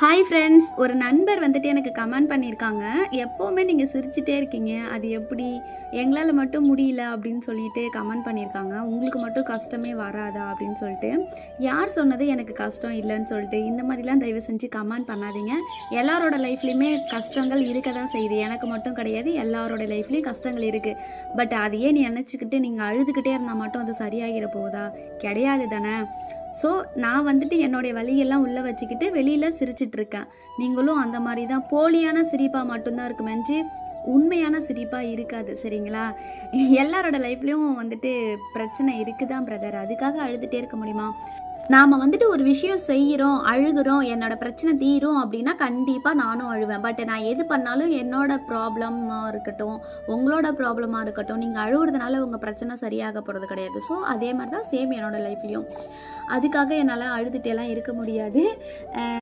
Hi friends ஒரு நண்பர் வந்துட்டு எனக்கு கமெண்ட் பண்ணியிருக்காங்க எப்போவுமே நீங்கள் சிரிச்சிட்டே இருக்கீங்க. அது எப்படி? எங்களால் மட்டும் முடியல அப்படின்னு சொல்லிட்டு கமெண்ட் பண்ணியிருக்காங்க உங்களுக்கு மட்டும் கஷ்டமே வராதா அப்படின்னு சொல்லிட்டு. யார் சொன்னது எனக்கு கஷ்டம் இல்லைன்னு சொல்லிட்டு. இந்த மாதிரிலாம் தயவு செஞ்சு கமெண்ட் பண்ணாதீங்க. எல்லாரோட லைஃப்லேயுமே கஷ்டங்கள் இருக்க தான் செய்யுது. எனக்கு மட்டும் கிடையாது எல்லாரோட லைஃப்லேயும் கஷ்டங்கள் இருக்குது பட் அதையே நீ நினச்சிக்கிட்டு நீங்கள் அழுதுகிட்டே இருந்தால் மட்டும் அது சரியாகிற போகுதா கிடையாது தானே. ஸோ நான் வந்துட்டு என்னுடைய வழியெல்லாம் உள்ளே வச்சுக்கிட்டு வெளியில் சிரிச்சிட்ருக்கேன் நீங்களும் அந்த மாதிரி தான். போலியான சிரிப்பாக மட்டும்தான் இருக்குமெஞ்சு உண்மையான சிரிப்பாக இருக்காது சரிங்களா? எல்லாரோட லைஃப்லேயும் வந்துட்டு பிரச்சனை இருக்குதான் பிரதர் அதுக்காக அழுதுகிட்டே இருக்க முடியுமா? நாம் வந்துட்டு ஒரு விஷயம் செய்கிறோம் அழுகுறோம் என்னோட பிரச்சனை தீரும் அப்படின்னா கண்டிப்பாக நானும் அழுவேன். பட் நான் எது பண்ணாலும் என்னோட ப்ராப்ளமாக இருக்கட்டும் உங்களோட ப்ராப்ளமாக இருக்கட்டும் நீங்கள் அழுகுறதுனால உங்கள் பிரச்சனை சரியாக போகிறது கிடையாது. ஸோ அதே மாதிரி தான் சேம் என்னோடய லைஃப்லேயும் அதுக்காக என்னால் அழுதுகிட்டேலாம் இருக்க முடியாது.